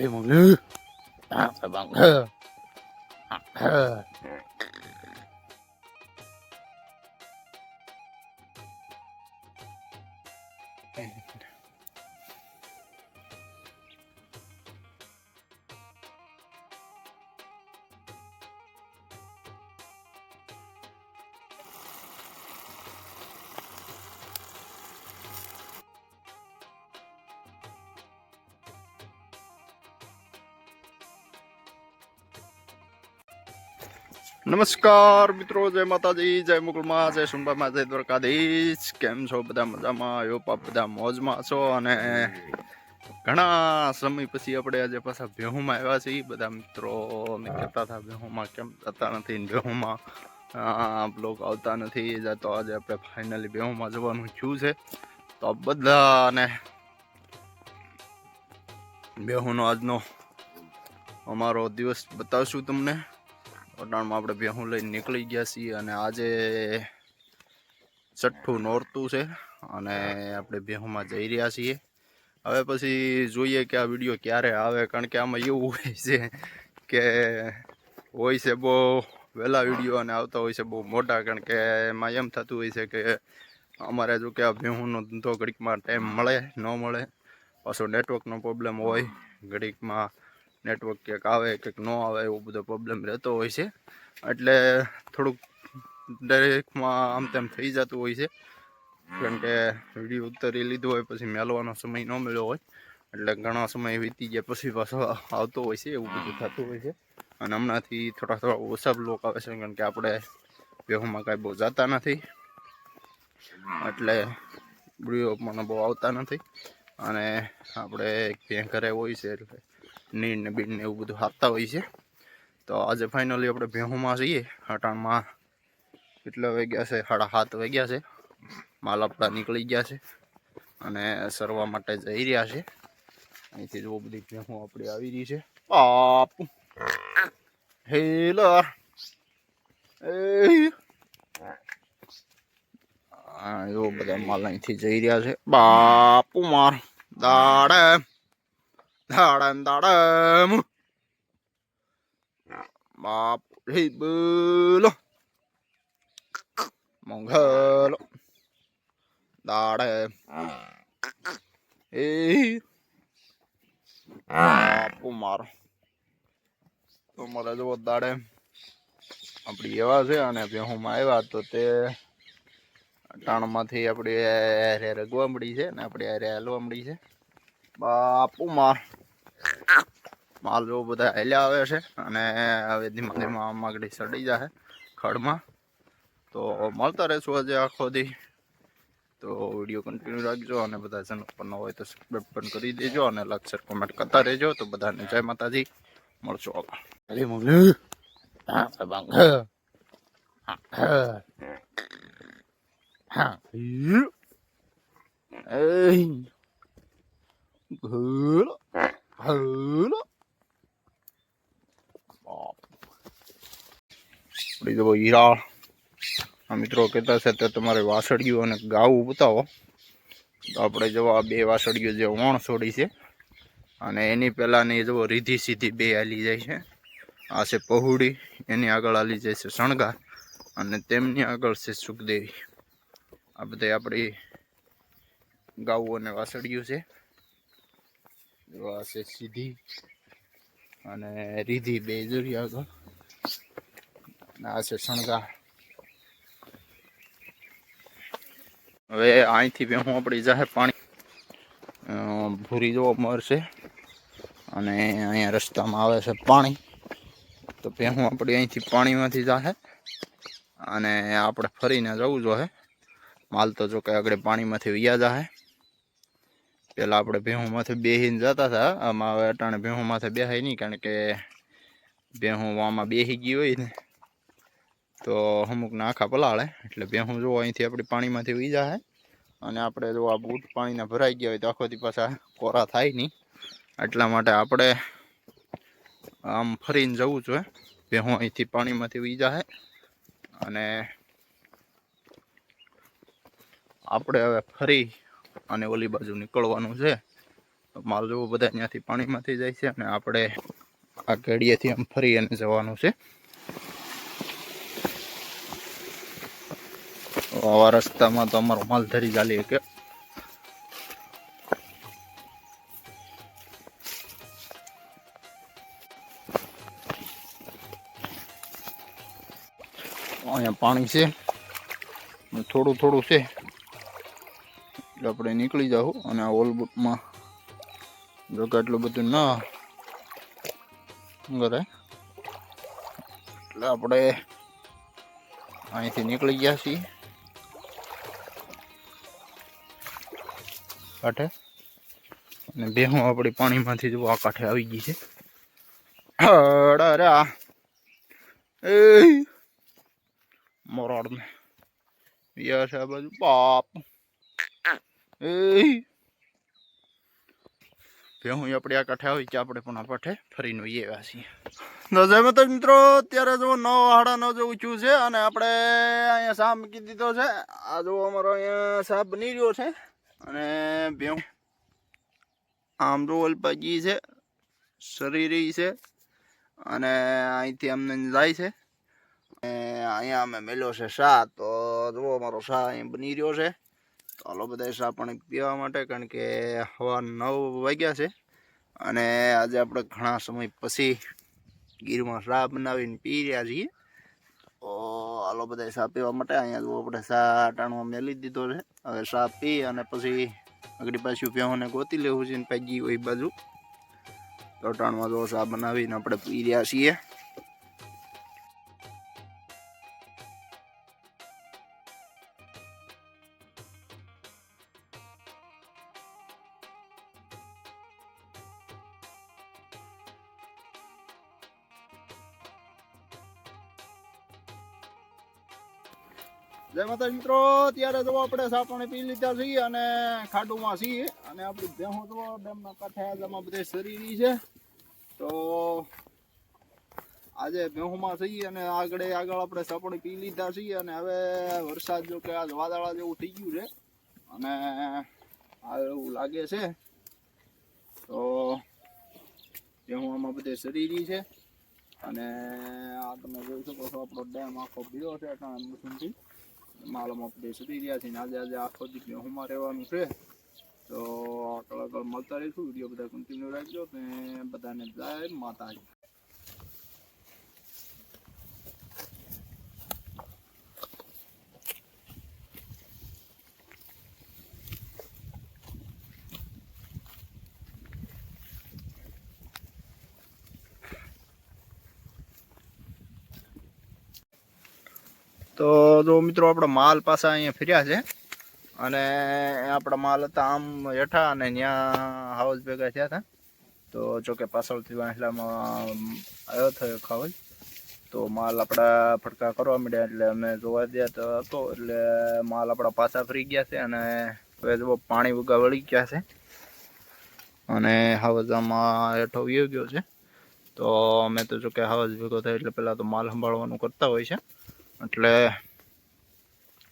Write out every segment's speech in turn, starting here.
ลืมงลือตาสบังเธอเธอ નમસ્કાર મિત્રો, જય માતાજી, જય મુકુલમાં જય સુંબામાં જય દ્વારકાધીશ. કેમ છો બધા મજામાં? આવ્યો પાપ બધા મોજમાં છો અને ઘણા સમય પછી આપણે આજે પાછા ભેહુમાં આવ્યા છીએ. બધા મિત્રો, અમે કહેતા હતા ભેહુમાં કેમ જતા નથી? ભેહુમાં બ્લોગ આવતા નથી. તો આજે આપણે ફાઇનલી ભેહુમાં જવાનું થયું છે. તો બધાને બેહુનો આજનો અમારો દિવસ બતાવશું તમને. અટાણમાં આપણે ભેહું લઈને નીકળી ગયા છીએ અને આજે છઠ્ઠું નોરતું છે અને આપણે ભેહુંમાં જઈ રહ્યા છીએ. હવે પછી જોઈએ કે આ વીડિયો ક્યારે આવે, કારણ કે આમાં એવું હોય છે કે હોય છે બહુ વહેલા વીડિયો અને આવતા હોય છે બહુ મોટા, કારણ કે એમાં એમ થતું હોય છે કે અમારે જો કે આ ભેહુંનો ધંધો ઘડીકમાં ટાઈમ મળે, ન મળે. પાછો નેટવર્કનો પ્રોબ્લેમ હોય, ઘડીકમાં નેટવર્ક ક્યાંક આવે, ક્યાંક ન આવે એવો બધો પ્રોબ્લેમ રહેતો હોય છે. એટલે થોડુંક દરેકમાં આમ તેમ થઈ જતું હોય છે. કારણ કે વીડિયો ઉતારી લીધો હોય પછી મેળવાનો સમય ન મળ્યો હોય. એટલે ઘણા સમય વીતી ગયા પછી પાછો આવતો હોય છે, એવું બધું થતું હોય છે. અને હમણાંથી થોડા થોડા ઓછા બ્લોક આવે છે, કારણ કે આપણે બેહુમાં કાંઈ બહુ જતા નથી. એટલે વીડિયો પણ બહુ આવતા નથી. અને આપણે ક્યાં ઘરે હોય છે એટલે નીર ને બીડ ને એવું બધું આપતા હોય છે. તો આજે ફાઇનલી આપણે ભેહુમાં જઈએ હટાણમાં કેટલા વાગ્યા છે? સાડા સાત વાગ્યા છે. માલ આપણા નીકળી ગયા છે અને સરવા માટે જઈ રહ્યા છે. અહીંથી જો બધી ભેહું આપણી આવી રહી છે. બાપ! હેલર એવો બધા માલ અહીંથી જઈ રહ્યા છે. બાપુ માર દાડે! દાડમ દાડમ બાપ રે બોલો મંગલો દાડે એ બાપુ મારો તો મારે જો દાડે આપણી એવા છે અને ભેહુમાં આવ્યા તો તે ટાણમાંથી આપણી હારે રગવા મળી છે ને આપણી હારે હાલવા મળી છે બાપુ માર. માલ જો બધા હેલ્યા આવે છે અને હવે ધીમા ધીમા માગડી સડી જાય ખડમાં. તો મળતા રહેશું આજે આખો દી. તો વીડિયો કન્ટિન્યુ રાખજો અને બધા ચેનલ પર ન હોય તો સબસ્ક્રાઈબ પણ કરી દેજો અને લાઈક શેર કોમેન્ટ કરતા રહેજો. તો બધાને જય માતાજી. મળશો આગળ Ali હા હા. હા. હા. bang. Hula. Hứa આપણી તો હીરા આ મિત્રો કહેતા છે તે તમારે વાસળિયું અને ગાવું બતાવો તો આપણે જો આ બે વાસળિયું જે વણ છોડી છે અને એની પહેલાંની જો રીધી સીધી બે હાલી જાય છે આ છે પહુડી એની આગળ હાલી જાય છે શણગાર અને તેમની આગળ છે સુખદેવી આ બધે આપણી ગાવું અને વાસળિયું છે જો આ છે સીધી અને રીધી બે જોડી આગળ આ છે શણગાર. હવે અહીંથી બે હું આપણી જાહે પાણી ભૂરી જોવા મળશે. અને અહીંયા રસ્તામાં આવે છે પાણી. તો ભેહું આપણી અહીંથી પાણીમાંથી જાહે. અને આપણે ફરીને જવું જોઈએ માલ તો જો કે આગળ પાણીમાંથી વ્યા જાહે. પેલા આપણે ભેહુંમાંથી બેસીને જતા હતા આમાં હવે અટાણે ભેહુંમાંથી બેસાય નહીં કારણ કે ભેહું આમાં બેસી ગઈ હોય ને, તો અમુક આખા પલાળે, એટલે ભેહું જો અહીંથી આપણી પાણીમાંથી ઉઈ જાય અને આપણે જો આ બૂટ પાણીના ભરાઈ ગયા હોય, તો આખોથી પાછા કોરા થાય નહીં એટલા માટે આપણે આમ ફરીને જવું જોઈએ ભેહું અહીંથી પાણીમાંથી ઉઈ જાય અને આપણે હવે ફરી અને ઓલી બાજુ નીકળવાનું છે. માલ જેવો બધા ત્યાંથી પાણીમાંથી જાય છે અને આપણે આ કેડીએથી આમ ફરી અને જવાનું છે. આવા રસ્તામાં તો અમારો માલ ધરી ચાલી કે અહીંયા પાણી છે. થોડું થોડું છે. એટલે આપણે નીકળી જાઉં અને આ ઓલબુટમાં જો કે આટલું બધું ના કરે એટલે આપણે અહીંથી નીકળી ગયા છીએ. કાંઠે. અને બેહું આપણી પાણીમાંથી જો આ કાંઠે આવી ગઈ છે. આ એ મોરાડ ને યાર છે આ બાજુ. બાપ. ભેહું આપણે આ કાંઠે આવી કે આપણે પણ આ કાંઠે ફરીને આવ્યા છીએ. તો જય માતા મિત્રો, અત્યારે જો નવ હાડા નવ જેવું ઊંચું છે અને આપણે અહીંયા સાપ મૂકી દીધો છે. આ જો અમારો અહીંયા સાપ બની રહ્યો છે અને ભેહું આમ જો અલ્પાજી છે શરીરી છે અને અહીંથી અમને જાય છે. અહીંયા અમે મેલ્યો છે શા, તો જુઓ અમારો શાહ અહીં બની રહ્યો છે. હાલો બધા શા પાણી પીવા માટે, કારણ કે હવા નવ વાગ્યા છે. અને આજે આપણે ઘણા સમય પછી ગીરમાં સા બનાવીને પી રહ્યા છીએ. તો હાલો બધા શા પીવા માટે, અહીંયા જો આપણે સા અટાણવા મેલી દીધો છે. હવે શા પી અને પછી આગળ પાછું પ્યાહોને ગોતી લેવું છે ને પછી હોય બાજુ. તો ટાણમાં જો શા બનાવીને આપણે પી રહ્યા છીએ. જય માતા મિત્રો ત્યારે જો આપણે સાપણે પી લીધા છીએ અને ખાડુમાં છીએ. અને આપણી ભેહું તો ડેમના કાંઠે આજામાં બધે શરીરી છે. તો આજે ભેહુમાં છીએ અને આગળ આગળ આપણે સાપણે પી લીધા છીએ. અને હવે વરસાદ જો કે આજ વાદળા જેવું થઈ ગયું છે. અને આ એવું લાગે છે. તો ભેહું આમાં બધે શરીરી છે. અને આ તમે જોઈ શકો છો, આપણો ડેમ આખો ભીડો છે ત્યાં મસૂમથી માલમાં આપણે સુધી રહ્યા છે આજે આજે આખો દી બેહુમાં રહેવાનું છે. તો આગળ આગળ મળતા રહીશું. વીડિયો બધા કન્ટિન્યુ રાખજો ને બધાને જાય માતાજી. તો જો મિત્રો આપણા માલ પાછા અહીંયા ફર્યા છે. અને આપણા માલ હતા આમ હેઠા અને ત્યાં હાઉસ ભેગા થયા હતા. તો જોકે પાછળથી વાંસલામાં આવ્યો થયો ખાવજ તો માલ આપણા ફટકા કરવા માંડ્યા એટલે અમે જોવા ગયા તો હતો એટલે માલ આપણા પાછા ફરી ગયા છે અને હવે જો પાણી વગા વળી ગયા છે. અને હાવજામાં હેઠો વયો ગયો છે. તો અમે તો જોકે હાવજ ભેગો થાય એટલે પહેલાં તો માલ સંભાળવાનું કરતા હોય છે. એટલે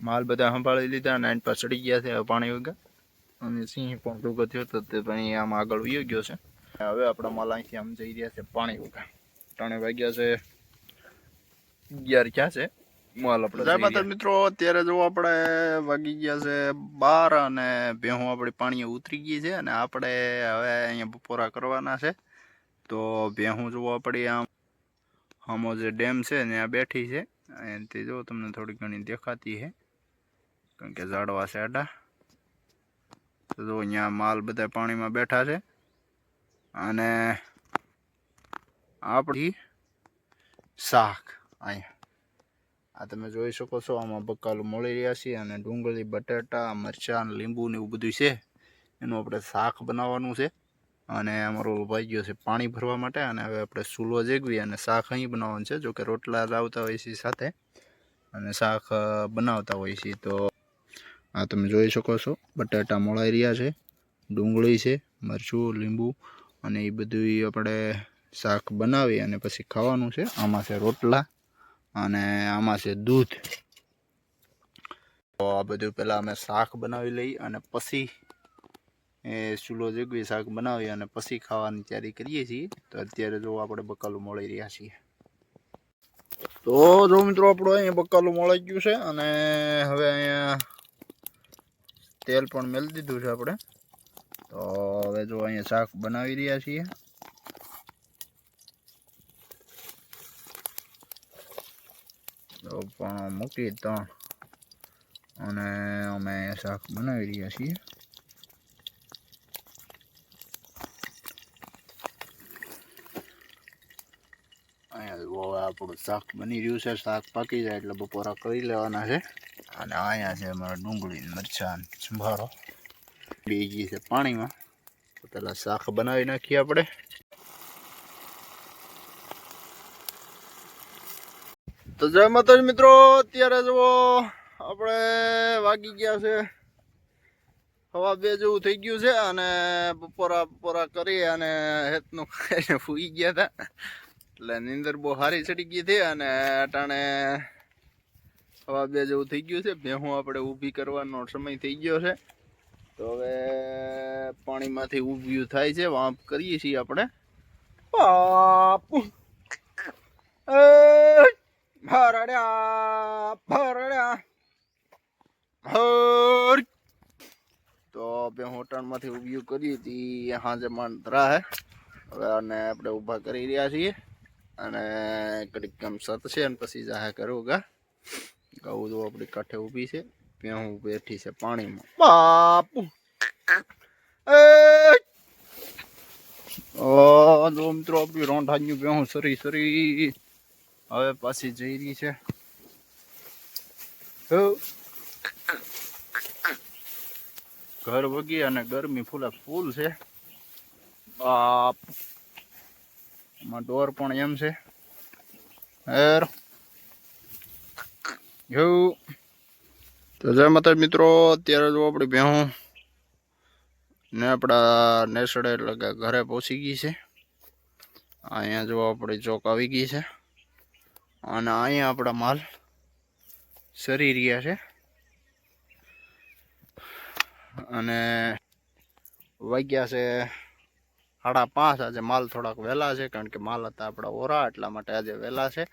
માલ બધા સંભાળી લીધા અને એની પર ચડી ગયા છે પાણી વગર. અને સિંહ પણ ભેગો થયો તો તે પણ આમ આગળ વયો ગયો છે. હવે આપણા માલ અહીંથી આમ જઈ રહ્યા છે પાણી વગર. ત્રણે વાગ્યા છે અગિયાર ક્યાં છે? માલ આપણે જય માતા મિત્રો અત્યારે જો આપણે વાગી ગયા છે બાર અને ભેહું આપણી પાણીએ ઉતરી ગઈ છે અને આપણે હવે અહીંયા બપોરા કરવાના છે. તો ભેહું જોવા આપણી આમ આમો જે ડેમ છે ત્યાં બેઠી છે. એનાથી જો તમને થોડી ઘણી દેખાતી છે કારણ કે ઝાડવા છે આડા. તો જો અહીંયા માલ બધા પાણીમાં બેઠા છે. અને આપણી શાક અહીંયા. આ તમે જોઈ શકો છો, આમાં બકાલું મળી રહ્યા છે અને ડુંગળી, બટાટા, મરચાં, લીંબુ ને એવું બધું છે. એનું આપણે શાક બનાવવાનું છે. અને અમારું ભાઈ ગયો છે પાણી ભરવા માટે અને હવે આપણે ચૂલો જેગવી અને શાક અહીં બનાવવાનું છે જો કે રોટલા લાવતા હોય છે સાથે. અને શાક બનાવતા હોય છે. તો આ તમે જોઈ શકો છો, બટાટા મોળાઈ રહ્યા છે, ડુંગળી છે, મરચું, લીંબુ અને એ બધું આપણે શાક બનાવી અને પછી ખાવાનું છે. આમાં છે રોટલા અને આમાં છે દૂધ. તો આ બધું પહેલાં અમે શાક બનાવી લઈ અને પછી એ ચૂલો જગવી શાક બનાવી અને પછી ખાવાની તૈયારી કરીએ છીએ. તો અત્યારે જો આપણે બકાલું મળી રહ્યા છીએ. તો જો મિત્રો આપણું અહીંયા બકાલું મળી ગયું છે અને હવે અહીંયા તેલ પણ મેળ દીધું છે આપણે. તો હવે જો અહીંયા શાક બનાવી રહ્યા છીએ. તો પણ મૂકી ત્રણ. અને અમે શાક બનાવી રહ્યા છીએ અહીંયા જુઓ હવે આપણું શાક બની રહ્યું છે શાક પાકી જાય એટલે બપોરા કરી લેવાના છે. અને અહીંયા છે અમારા ડુંગળી મરચાં સંભાળો બીજી છે પાણીમાં. તો પેલા શાક બનાવી નાખીએ આપણે. તો જય માતાજી મિત્રો અત્યારે જુઓ આપણે વાગી ગયા છે. હવા બે જેવું થઈ ગયું છે અને બપોરા બપોરા કરી અને હેતનું ખાઈને ફૂઈ ગયા હતા. એટલે નીંદર બહુ સારી ચડી ગઈ હતી અને અટાણે હવા બે જેવું થઈ ગયું છે. ભેહું આપણે ઊભી કરવાનો સમય થઈ ગયો છે. તો હવે પાણીમાંથી ઊભ્યું થાય છે. વાંપ કરીએ છીએ આપણે. તો બે હોટલમાંથી ઊભ્યું કરી હતી. હાજે માંડરા હે. હવે આને આપણે ઊભા કરી રહ્યા છીએ. અને કડીક આમ સત છે અને પછી જાહે કરું ગા ગૌ તો આપણી કાંઠે ઊભી છે. ભેહું બેઠી છે પાણીમાં. બાપુ! ઓ મિત્રો આપણી રોંઢાન્યું બેહું સરી સરી. હવે પાછી જઈ રહી છે. ઘર વગી અને ગરમી ફૂલે ફૂલ છે. બાપ! એમાં ડોર પણ એમ છે. હેર. જો તો જય માતા મિત્રો, અત્યારે જો આપણી ભેહું ને આપણા નેસડે એટલે કે ઘરે પહોંચી ગઈ છે. અહીંયા જો આપણી ચોક આવી ગઈ છે. અને અહીંયા આપણા માલ સરી રહ્યા છે. અને વાગ્યા છે સાડા પાંચ આજે માલ થોડાક વહેલા છે, કારણ કે માલ હતા આપણા ઓરા, એટલા માટે આજે વહેલા છે.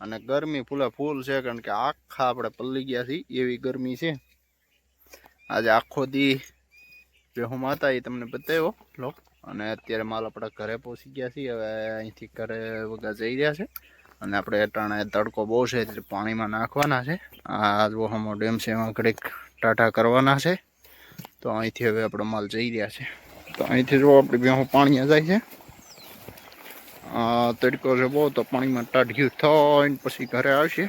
અને ગરમી ફૂલે ફૂલ છે, કારણ કે આખા આપણે પલ્લી ગયા છીએ, એવી ગરમી છે. આજે આખો દી હું હતા એ તમને બતાવ્યો, લો. અને અત્યારે માલ આપણા ઘરે પહોંચી ગયા છીએ, હવે અહીંથી ઘરે વગા જઈ રહ્યા છે. અને આપણે અટાણે તડકો બહુ છે, એટલે પાણીમાં નાખવાના છે. આ જોહામો ડેમ છે, એમાં ઘડીક ટાટા કરવાના છે. તો અહીંથી હવે આપણો માલ જઈ રહ્યા છે. તો અહીંથી જો આપણે બેહું પાણી જાય છે. તડકો છે બહુ, તો પાણીમાં ટાઢ્યું થઈને પછી ઘરે આવશે.